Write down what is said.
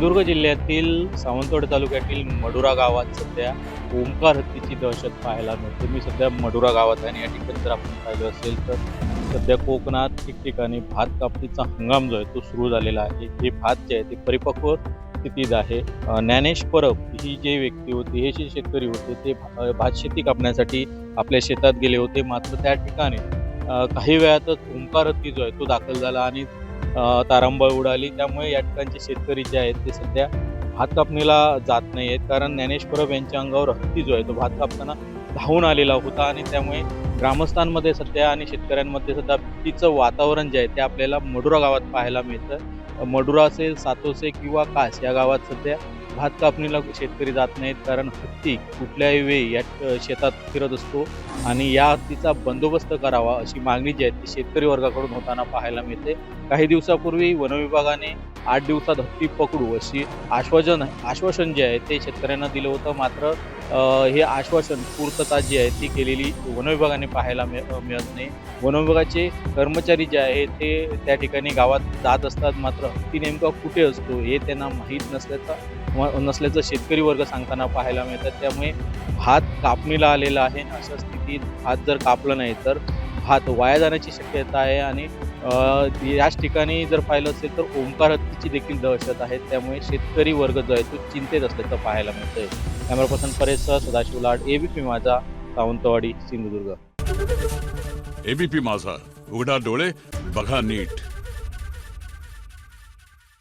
सिंधुदुर्ग जिल्ह्यातील सावंतवाडी तालुक्यातील मडुरा गावात सध्या ओंकार हत्तीची दहशत पाहायला मिळते. मी सध्या मडुरा गावात आहे आणि या ठिकाणी जर आपण पाहिलं असेल तर सध्या कोकणात ठिकठिकाणी भात कापणीचा हंगाम जो आहे तो सुरू झालेला आहे. हे भात जे आहे ते परिपक्व स्थितीत आहे. ज्ञानेश परब ही जे व्यक्ती होती हे जे शेतकरी होते ते भा- भात शेती कापण्यासाठी आपल्या शेतात गेले होते. मात्र त्या ठिकाणी काही वेळातच ओंकार हत्ती जो आहे तो दाखल झाला आणि तारांबळ उडाली. त्यामुळे या ठिकाणचे शेतकरी जे आहेत ते सध्या भात कापणीला जात नाही आहेत कारण ज्ञानेश परब यांच्या अंगावर हत्ती जो आहे तो भात कापताना धावून आलेला होता आणि त्यामुळे ग्रामस्थांमध्ये सध्या आणि शेतकऱ्यांमध्ये सध्या भीतीचं वातावरण जे आहे ते आपल्याला मडुरा गावात पाहायला मिळतं. मडुरा असेल सातोसे किंवा कास या गावात सध्या भात कापणीला शेतकरी जात नाहीत कारण हत्ती कुठल्याही वेळी या शेतात फिरत असतो आणि या हत्तीचा बंदोबस्त करावा अशी मागणी जी आहे ती शेतकरी वर्गाकडून होताना पाहायला मिळते. काही दिवसापूर्वी वनविभागाने आठ दिवसात हत्ती पकडू अशी आश्वासन आश्वासन जे आहे ते शेतकऱ्यांना दिलं होतं. मात्र हे आश्वासन पूर्तता जी आहे ती केलेली वनविभागाने पाहायला मिळ मिळत नाही. वनविभागाचे कर्मचारी जे आहे ते त्या ठिकाणी गावात जात असतात मात्र ती नेमका कुठे असतो हे त्यांना माहीत नसल्याचा नसल्याचं शेतकरी वर्ग सांगताना पाहायला मिळतात त्यामुळे भात कापणीला आलेला आहे अशा स्थितीत भात जर कापलं नाही तर भात वाया जाण्याची शक्यता आहे आणि याच ठिकाणी जर पाहिलं असेल तर ओंकार हत्तीची देखील दहशत आहे. त्यामुळे शेतकरी वर्ग जो आहे तो चिंतेत असल्याचं पाहायला मिळतंय. Camera person Paresh Sadashiv Lad ABP Majha Sawantwadi Sindhudurg. ABP माझा उघडा डोळे बघा नीट.